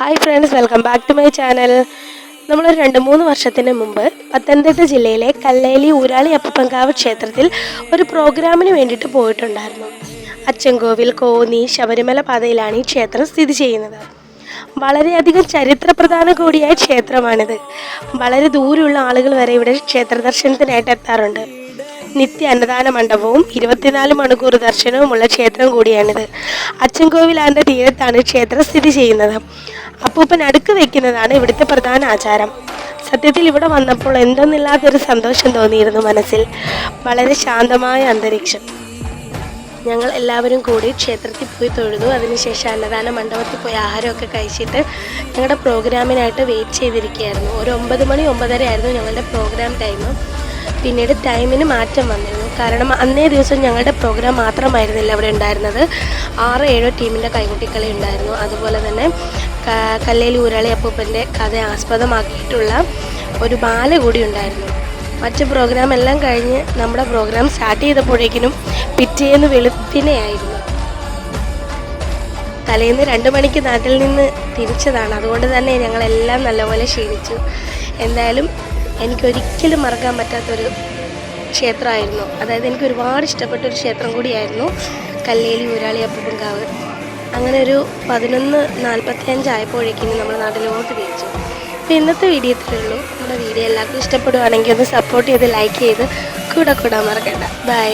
Hi friends welcome back to my channel നമ്മൾ രണ്ട് മൂന്ന് വർഷത്തിന് മുമ്പ് പത്തനംതിട്ട ജില്ലയിലെ കല്ലേലി ഊരാളി അപ്പപ്പങ്കാവ് ക്ഷേത്രത്തിൽ ഒരു പ്രോഗ്രാമിന് വേണ്ടിയിട്ട് പോയിട്ടുണ്ടായിരുന്നു. അച്ചൻകോവിൽ കോന്നി ശബരിമല പാതയിലാണ് ഈ ക്ഷേത്രം സ്ഥിതി ചെയ്യുന്നത്. വളരെയധികം ചരിത്ര പ്രധാന കൂടിയായ ക്ഷേത്രമാണിത്. വളരെ ദൂരെയുള്ള ആളുകൾ വരെ ഇവിടെ ക്ഷേത്ര ദർശനത്തിനായിട്ട് എത്താറുണ്ട്. നിത്യ അന്നദാന മണ്ഡപവും ഇരുപത്തിനാല് മണിക്കൂർ ദർശനവുമുള്ള ക്ഷേത്രം കൂടിയാണിത്. അച്ചൻകോവിലാന്റെ തീരത്താണ് ക്ഷേത്രം സ്ഥിതി ചെയ്യുന്നത്. അപ്പൂപ്പൻ അടുക്ക് വെക്കുന്നതാണ് ഇവിടുത്തെ പ്രധാന ആചാരം. സത്യത്തിൽ ഇവിടെ വന്നപ്പോൾ എന്തെന്നില്ലാത്തൊരു സന്തോഷം തോന്നിയിരുന്നു മനസ്സിൽ. വളരെ ശാന്തമായ അന്തരീക്ഷം. ഞങ്ങൾ എല്ലാവരും കൂടി ക്ഷേത്രത്തിൽ പോയി തൊഴുതു. അതിനുശേഷം അന്നദാന മണ്ഡപത്തിൽ പോയി ആഹാരമൊക്കെ കഴിച്ചിട്ട് ഞങ്ങളുടെ പ്രോഗ്രാമിനായിട്ട് വെയിറ്റ് ചെയ്തിരിക്കുകയായിരുന്നു. ഒരു ഒമ്പത് മണി ഒമ്പതര ആയിരുന്നു ഞങ്ങളുടെ പ്രോഗ്രാം ടൈം. പിന്നീട് ടൈമിന് മാറ്റം വന്നിരുന്നു. കാരണം അന്നേ ദിവസം ഞങ്ങളുടെ പ്രോഗ്രാം മാത്രമായിരുന്നില്ല അവിടെ ഉണ്ടായിരുന്നത്. ആറ് ഏഴോ ടീമിന്റെ കൈകുട്ടിക്കളി ഉണ്ടായിരുന്നു. അതുപോലെ തന്നെ ക- കല്ലേലി ഊരാളി അപ്പൂപ്പന്റെ കഥ ആസ്പദമാക്കിയിട്ടുള്ള ഒരു ബാല കൂടി ഉണ്ടായിരുന്നു. മറ്റ് പ്രോഗ്രാം എല്ലാം കഴിഞ്ഞ് നമ്മുടെ പ്രോഗ്രാം സ്റ്റാർട്ട് ചെയ്തപ്പോഴേക്കിനും പിറ്റേന്ന് വെളുപ്പിനെയായിരുന്നു. തലേന്ന് രണ്ട് മണിക്ക് നാട്ടിൽ നിന്ന് തിരിച്ചതാണ്. അതുകൊണ്ട് തന്നെ ഞങ്ങളെല്ലാം നല്ലപോലെ ക്ഷീണിച്ചു. എന്തായാലും എനിക്കൊരിക്കലും മറക്കാൻ പറ്റാത്തൊരു ക്ഷേത്രമായിരുന്നു. അതായത് എനിക്ക് ഒരുപാട് ഇഷ്ടപ്പെട്ട ഒരു ക്ഷേത്രം കൂടിയായിരുന്നു കല്ലേലി ഊരാളി അപ്പൂപ്പൻകാവ്. അങ്ങനെ ഒരു പതിനൊന്ന് നാൽപ്പത്തി അഞ്ചായപ്പോഴേക്കും നമ്മൾ നാട്ടിലോട്ട് തിരിച്ചു. അപ്പോൾ ഇന്നത്തെ വീഡിയോ ഇത്രയുള്ളൂ നമ്മുടെ വീഡിയോ എല്ലാവർക്കും ഇഷ്ടപ്പെടുവാണെങ്കിൽ ഒന്ന് സപ്പോർട്ട് ചെയ്ത് ലൈക്ക് ചെയ്ത് കൂടെ കൂടാൻ മറക്കണ്ട. ബൈ